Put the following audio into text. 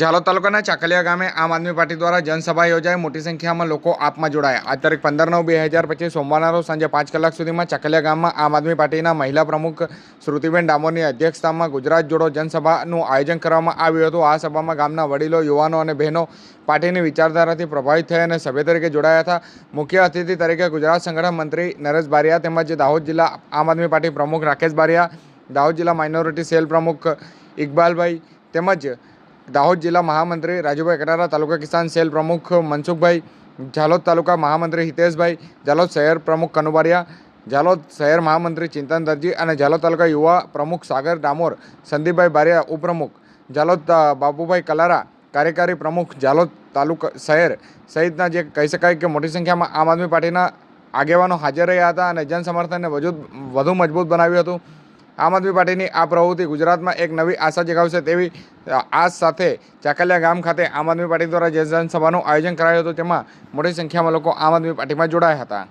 ઝાલોદ તાલુકાના ચાકલિયા ગામે આમ આદમી પાર્ટી દ્વારા જનસભા યોજાઈ. મોટી સંખ્યામાં લોકો આપમાં જોડાયા. આ તારીખ પંદર નવ બે હજાર પચીસ સોમવારના રોજ સાંજે પાંચ કલાક સુધીમાં ચાકલિયા ગામમાં આમ આદમી પાર્ટીના મહિલા પ્રમુખ શ્રુતિબેન ડામોરની અધ્યક્ષતામાં ગુજરાત જોડો જનસભાનું આયોજન કરવામાં આવ્યું હતું. આ સભામાં ગામના વડીલો, યુવાનો અને બહેનો પાર્ટીની વિચારધારાથી પ્રભાવિત થઈ અને સભ્ય તરીકે જોડાયા હતા. મુખ્ય અતિથિ તરીકે ગુજરાત સંગઠન મંત્રી નરેશ બારિયા તેમજ દાહોદ જિલ્લા આમ આદમી પાર્ટી પ્રમુખ રાકેશ બારિયા, દાહોદ જિલ્લા માઇનોરિટી સેલ પ્રમુખ ઇકબાલભાઈ તેમજ દાહોદ જિલ્લા મહામંત્રી રાજુભાઈ કટારા, તાલુકા કિસાન સેલ પ્રમુખ મનસુખભાઈ ઝાલોદ, તાલુકા મહામંત્રી હિતેશભાઈ ઝાલોદ શહેર પ્રમુખ કનુબારિયા, ઝાલોદ શહેર મહામંત્રી ચિંતન દરજી અને ઝાલોદ તાલુકા યુવા પ્રમુખ સાગર ડામોર, સંદીપભાઈ બારિયા ઉપપ્રમુખ, ઝાલોદ બાબુભાઈ કલારા, કાર્યકારી પ્રમુખ ઝાલોદ તાલુકા શહેર સહિતના જે કહી શકાય કે મોટી સંખ્યામાં આમ આદમી પાર્ટીના આગેવાનો હાજર રહ્યા હતા અને જન સમર્થનને વધુ વધુ મજબૂત બનાવ્યું હતું. આમ આદમી પાર્ટીની આ પ્રવૃત્તિ ગુજરાતમાં એક નવી આશા જગાવશે તેવી આ સાથે ચાકલિયા ગામ ખાતે આમ આદમી પાર્ટી દ્વારા જે જનસભાનું આયોજન કરાયું હતું, તેમાં મોટી સંખ્યામાં લોકો આમ આદમી પાર્ટીમાં જોડાયા હતા.